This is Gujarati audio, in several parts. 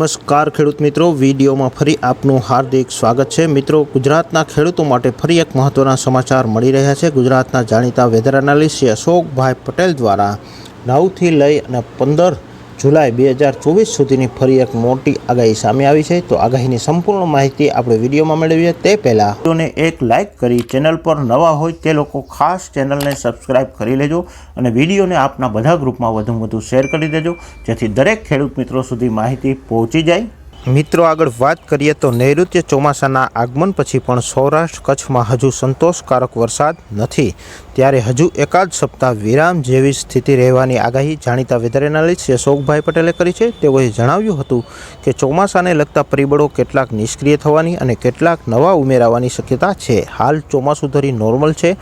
નમસ્કાર ખેડૂત મિત્રો, વિડીયોમાં ફરી આપનું હાર્દિક સ્વાગત છે. મિત્રો, ગુજરાતના ખેડૂતો માટે ફરી એક મહત્વના સમાચાર મળી રહ્યા છે. ગુજરાતના જાણીતા વેધર એનાલિસ્ટ અશોકભાઈ પટેલ દ્વારા નવથી લઈ અને પંદર જુલાઈ બે હજાર ચોવીસ સુધીની ફરી એક મોટી આગાહી સામે આવી છે. તો આગાહીની સંપૂર્ણ માહિતી આપણે વિડીયોમાં મેળવીએ. તે પહેલાં વિડીયોને એક લાઇક કરી ચેનલ પર નવા હોય તે લોકો ખાસ ચેનલને સબસ્ક્રાઇબ કરી લેજો અને વિડીયોને આપના બધા ગ્રુપમાં વધુમાં વધુ શેર કરી દેજો. જેથી દરેક ખેડૂત મિત્રો સુધી માહિતી પહોંચી જાય. મિત્રો, આગળ વાત કરીએ તો નૈઋત્ય ચોમાસાના આગમન પછી પણ સૌરાષ્ટ્ર કચ્છમાં હજુ સંતોષકારક વરસાદ નથી. ત્યારે હજુ એકાદ સપ્તાહ વિરામ જેવી સ્થિતિ રહેવાની આગાહી જાણીતા વેધર એનાલિસ્ટ અશોકભાઈ પટેલે કરી છે. તેઓએ જણાવ્યું હતું કે ચોમાસાને લગતા પરિબળો કેટલાક નિષ્ક્રિય થવાની અને કેટલાક નવા ઉમેરાવાની શક્યતા છે. હાલ ચોમાસું ધરી નોર્મલ છે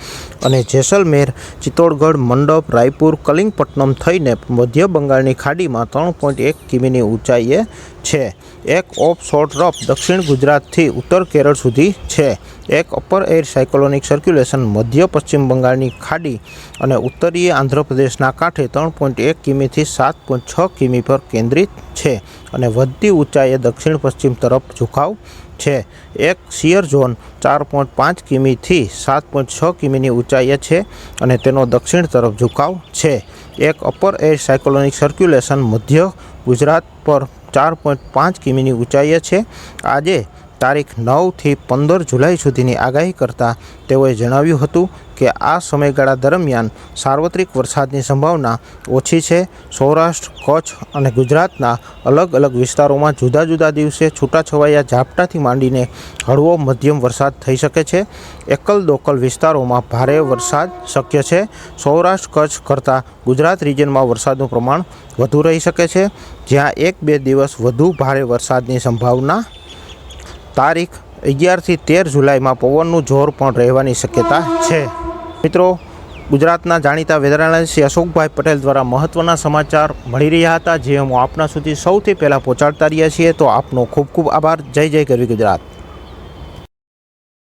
અને જેસલમેર, ચિત્તોડગઢ, મંડપ, રાયપુર, કલિંગપટ્ટનમ થઈને મધ્ય બંગાળની ખાડીમાં ત્રણ પોઈન્ટ એક કિમીની ઊંચાઈએ છે. એક ઓફ શોર્ટ રફ દક્ષિણ ગુજરાતથી ઉત્તર કેરળ સુધી છે. એક અપર એર સાયકોલોનિક સર્ક્યુલેશન મધ્ય પશ્ચિમ બંગાળની ખાડી અને ઉત્તરીય આંધ્રપ્રદેશના કાંઠે ત્રણ પોઈન્ટ એક કિમીથી સાત પોઈન્ટ છ કિમી પર કેન્દ્રિત છે અને વધતી ઊંચાઈએ દક્ષિણ પશ્ચિમ તરફ ઝુકાવ છે. એક શિયર ઝોન ચાર પોઈન્ટ પાંચ કિમીથી સાત પોઈન્ટ છ કિમીની ઊંચાઈએ છે અને તેનો દક્ષિણ તરફ ઝુકાવ છે. એક અપર એર સાયકોલોનિક સર્ક્યુલેશન મધ્ય ગુજરાત પર ચાર પોઈન્ટ પાંચ કિમીની ઊંચાઈએ છે. આજે તારીખ નવથી પંદર જુલાઈ સુધીની આગાહી કરતાં તેઓએ જણાવ્યું હતું કે આ સમયગાળા દરમિયાન સાર્વત્રિક વરસાદની સંભાવના ઓછી છે. સૌરાષ્ટ્ર, કચ્છ અને ગુજરાતના અલગ અલગ વિસ્તારોમાં જુદા જુદા દિવસે છૂટાછવાયા ઝાપટાથી માંડીને હળવો મધ્યમ વરસાદ થઈ શકે છે. એકલ દોકલ વિસ્તારોમાં ભારે વરસાદ શક્ય છે. સૌરાષ્ટ્ર, કચ્છ કરતાં ગુજરાત રિજનમાં વરસાદનું પ્રમાણ વધુ રહી શકે છે. જ્યાં એક બે દિવસ વધુ ભારે વરસાદની સંભાવના તારીખ અગિયારથી તેર જુલાઈમાં પવનનું જોર પણ રહેવાની શક્યતા છે. મિત્રો, ગુજરાતના જાણીતા વેધર અશોકભાઈ પટેલ દ્વારા મહત્ત્વના સમાચાર મળી રહ્યા હતા, જે હું આપના સુધી સૌથી પહેલાં પહોંચાડતા રહ્યા છીએ. તો આપનો ખૂબ ખૂબ આભાર. જય જય કરવી ગુજરાત.